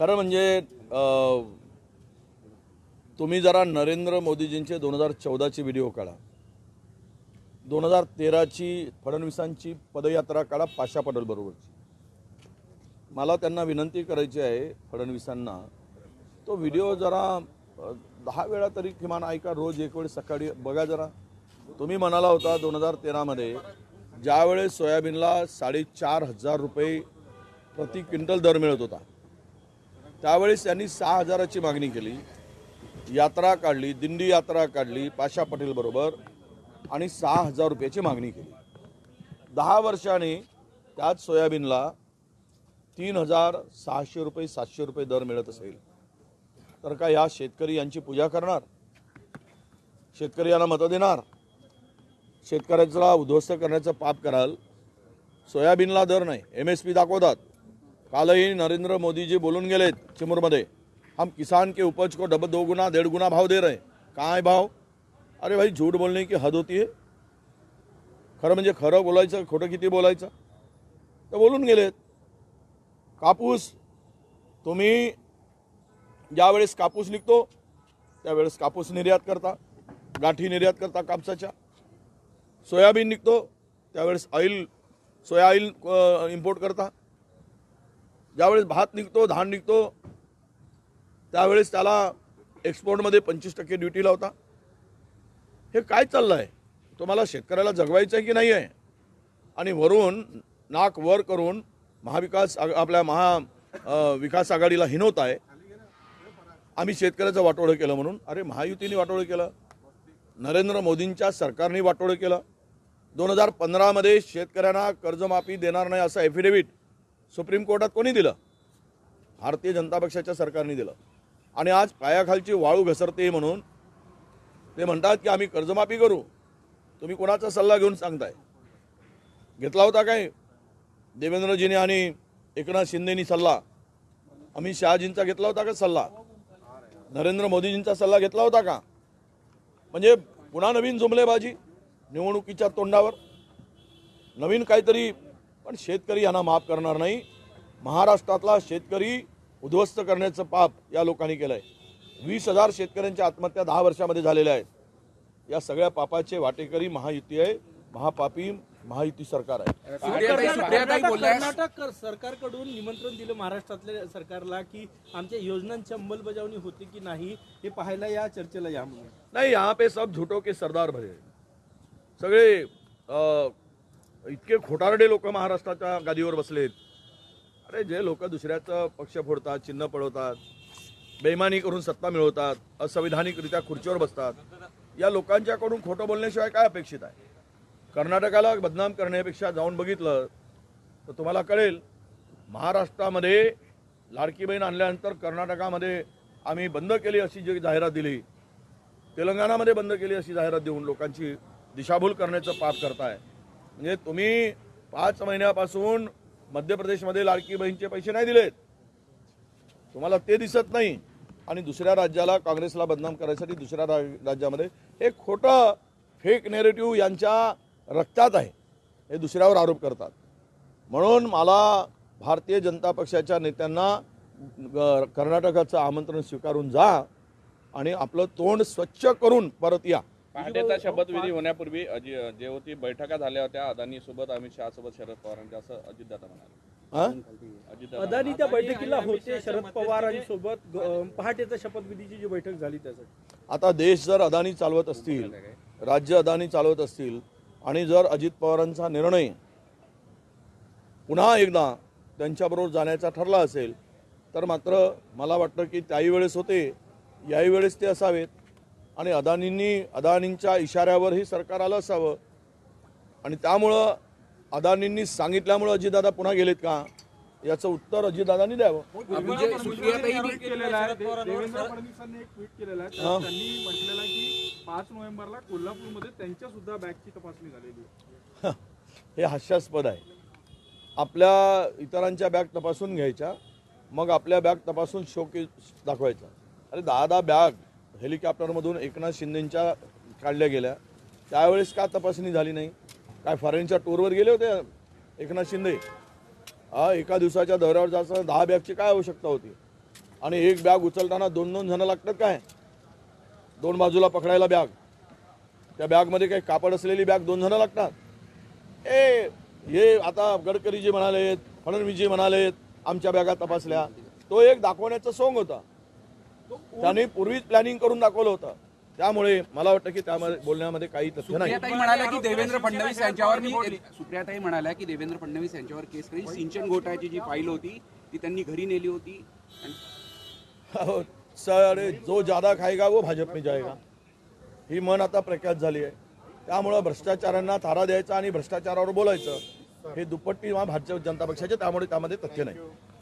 खरं म्हणजे तुम्ही जरा नरेंद्र मोदीजींचे दोन हजार चौदाची व्हिडिओ काढा. दोन हजार तेराची फडणवीसांची पदयात्रा काढा पाशा पटेल बरोबरची. मला त्यांना विनंती करायची आहे फडणवीसांना तो व्हिडिओ जरा दहा वेळा तरी किमान ऐका रोज एक वेळ सकाळी बघा जरा. तुम्ही म्हणाला होता दोन हजार तेरामध्ये ज्यावेळेस सोयाबीनला साडेचार हजार रुपये प्रति क्विंटल दर मिळत होता. त्यावेळेस त्यांनी सहा हजाराची मागणी केली. यात्रा काढली दिंडी यात्रा काढली पाशा पटेल बरोबर आणि सहा हजार रुपयाची मागणी केली. दहा वर्षाने त्याच सोयाबीनला तीन हजार सहाशे रुपये सातशे रुपये दर मिळत असेल. तर का या शेतकरी यांची पूजा करणार? शेतकरी यांना मतं देणार? शेतकऱ्याचा उद्ध्वस्त करण्याचं पाप कराल? सोयाबीनला दर नाही एम एस पी दाखवतात. कालही नरेंद्र मोदीजी बोलून गेलेत चिमूरमध्ये हम किसान के उपज को डबल दो गुना डेढ़ गुना भाव दे रहे काय है भाव? अरे भाई झूठ बोलने की हद होती है. खरं म्हणजे खरं बोलायचं खोटं किती बोलायचं? तर बोलून गेलेत. कापूस तुम्ही ज्यावेळेस कापूस निघतो त्यावेळेस कापूस निर्यात करता गाठी निर्यात करता कापसाच्या. सोयाबीन निघतो त्यावेळेस ऑइल सोया ऑइल इम्पोर्ट करता. ज्यावेळेस भात निघतो धान निघतो त्यावेळेस त्याला एक्सपोर्टमध्ये पंचवीस टक्के ड्युटी लावता हे काय चाललं आहे तुम्हाला शेतकऱ्याला जगवायचं आहे की नाही आहे? आणि वरून नाक वर करून महाविकास आग आपल्या महा विकास आघाडीला हिनवत आहे. आम्ही शेतकऱ्याचं वाटोळं केलं म्हणून. अरे महायुतीने वाटोळं केलं. नरेंद्र मोदींच्या सरकारने वाटोळं केलं. दोन हजार पंधरामध्ये शेतकऱ्यांना कर्जमाफी देणार नाही असं ॲफिडेव्हिट सुप्रीम कोर्टात कोणी दिलं? भारतीय जनता पक्षाच्या सरकारने दिलं. आणि आज पायाखालची वाळू घसरते म्हणून ते म्हणतात की आम्ही कर्जमाफी करू. तुम्ही कोणाचा सल्ला घेऊन सांगताय? घेतला होता काय? देवेंद्रजीने आणि एकनाथ शिंदेनी सल्ला. अमित शहाजींचा घेतला होता का सल्ला? नरेंद्र मोदीजींचा सल्ला घेतला होता का? म्हणजे पुन्हा नवीन जुमलेबाजी निवडणुकीच्या तोंडावर. नवीन काहीतरी पण शेतकरी यांना माफ करणार नाही. महाराष्ट्रातला शेतकरी उद्ध्वस्त करण्याचं पाप या लोकांनी केलं आहे वीस हजार शेतकऱ्यांच्या आत्महत्या दहा वर्षामध्ये झालेल्या आहेत. या सगळ्या पापाचे वाटेकरी महायुती आहे. महापापी महायुती सरकार आहे. कर्नाटक कर- सरकारकडून निमंत्रण दिलं महाराष्ट्रातल्या सरकारला की आमच्या योजनांची अंमलबजावणी होते की नाही हे पाहायला या चर्चेला या म्हणून. नहीं यहाँ पे सब झूठों के सरदार भरे सगळे अ, इतके खोटारडे लोक महाराष्ट्राच्या गादीवर बसलेत. अरे जे लोक दुसऱ्याचं पक्ष फोडतात चिन्ह पळवतात बेईमानी करून सत्ता मिळवतात असंविधानिकरित्या खुर्चीवर बसतात या लोकांच्याकडून खोटं बोलण्याशिवाय काय अपेक्षित आहे? कर्नाटकाला बदनाम करण्यापेक्षा जाऊन बघितलं तर तुम्हाला कळेल महाराष्ट्रामध्ये लाडकी बहीण आणल्यानंतर कर्नाटकामध्ये आम्ही बंद केली अशी जी जाहिरात दिली तेलंगणामध्ये बंद केली अशी जाहिरात देऊन लोकांची दिशाभूल करण्याचं पाप करताय. म्हणजे तुम्ही पाच महिन्यापासून मध्य प्रदेशमध्ये लाडकी बहीणचे पैसे नाही दिलेत. तुम्हाला ते दिसत नाही. आणि दुसऱ्या राज्याला काँग्रेसला बदनाम करायसाठी दुसऱ्या रा- राज्यामध्ये हे खोटं फेक नेरेटिव्ह यांच्या रक्तात आहे. हे दुसऱ्यावर आरोप करतात. म्हणून मला भारतीय जनता पक्षाच्या नेत्यांना कर्नाटकाचं आमंत्रण स्वीकारून जा आणि आपलं तोंड स्वच्छ करून परत या. पहाटेचा शपथविधी होण्यापूर्वी अजि- जे होती बैठका झाल्या होत्या अदानी सोबत अमित शहा सोबत शरद पवारांच्या असं अजितदादा म्हणाले. अदानी त्या बैठकीला होते शरद पवारांसोबत पहाटेचा शपथविधीची जी बैठक झाली त्यासाठी. आता देश जर अदानी चालवत असतील राज्य अदानी चालवत असतील आणि जर अजित पवारांचा निर्णय पुन्हा एकदा त्यांच्याबरोबर जाण्याचा ठरला असेल तर मात्र मला वाटतं की त्याही वेळेस होते याही वेळेस ते असावेत. आणि अदानींनी अदानींच्या इशाऱ्यावर ही सरकार आलं असावं. आणि त्यामुळं अदानींनी सांगितल्यामुळं अजितदादा पुन्हा गेलेत का? याचं उत्तर अजितदादांनी द्यावं. हा. त्यात त्यांनी म्हटलेलं आहे की पाच नोव्हेंबरला कोल्हापूरमध्ये त्यांच्या सुद्धा बॅगची तपासणी झालेली आहे. हे. हास्यास्पद आहे. आपल्या इतरांच्या बॅग तपासून घ्यायच्या मग आपल्या बॅग तपासून शोके दाखवायचा अरे दहा दहा बॅग. हेलिकॉप्टरमधून एकनाथ शिंदेंच्या काढल्या गेल्या. त्यावेळेस का तपासणी झाली नाही? काय फॉरेनच्या टूरवर गेले होते एकनाथ शिंदे? हा एका दिवसाच्या दौऱ्यावर जायचं दहा बॅगची काय आवश्यकता होती? आणि एक बॅग उचलताना दोन दोन जणं लागतात काय? दोन बाजूला पकडायला बॅग. त्या बॅगमध्ये काही कापड असलेली बॅग दोन जणं लागतात. ए हे आता गडकरीजी म्हणालेत फडणवीसजी म्हणालेत आमच्या बॅगा तपासल्या. तो एक दाखवण्याचा सोंग होता. त्यांनी पूर्वीच प्लॅनिंग करून दाखवलं होतं. त्यामुळे मला वाटतं की त्यामध्ये बोलण्यामध्ये काही तथ्य नाही. सुप्रियाताई म्हणाल्या की देवेंद्र फडणवीस यांच्यावर मी सुप्रियाताई म्हणाल्या की देवेंद्र फडणवीस यांच्यावर केस करेल सिंचन घोटाळ्याची जी फाईल होती ती त्यांनी घरी नेली होती. आणि सर जो ज्यादा खाएगा वो भाजप में जाएगा ही मन आता प्रख्यात झाली आहे. त्यामुळं भ्रष्टाचारांना थारा द्यायचा आणि भ्रष्टाचारावर बोलायचं हे दुप्पट्टी भारतीय जनता पक्षाचे त्यामुळे त्यामध्ये तथ्य नाही.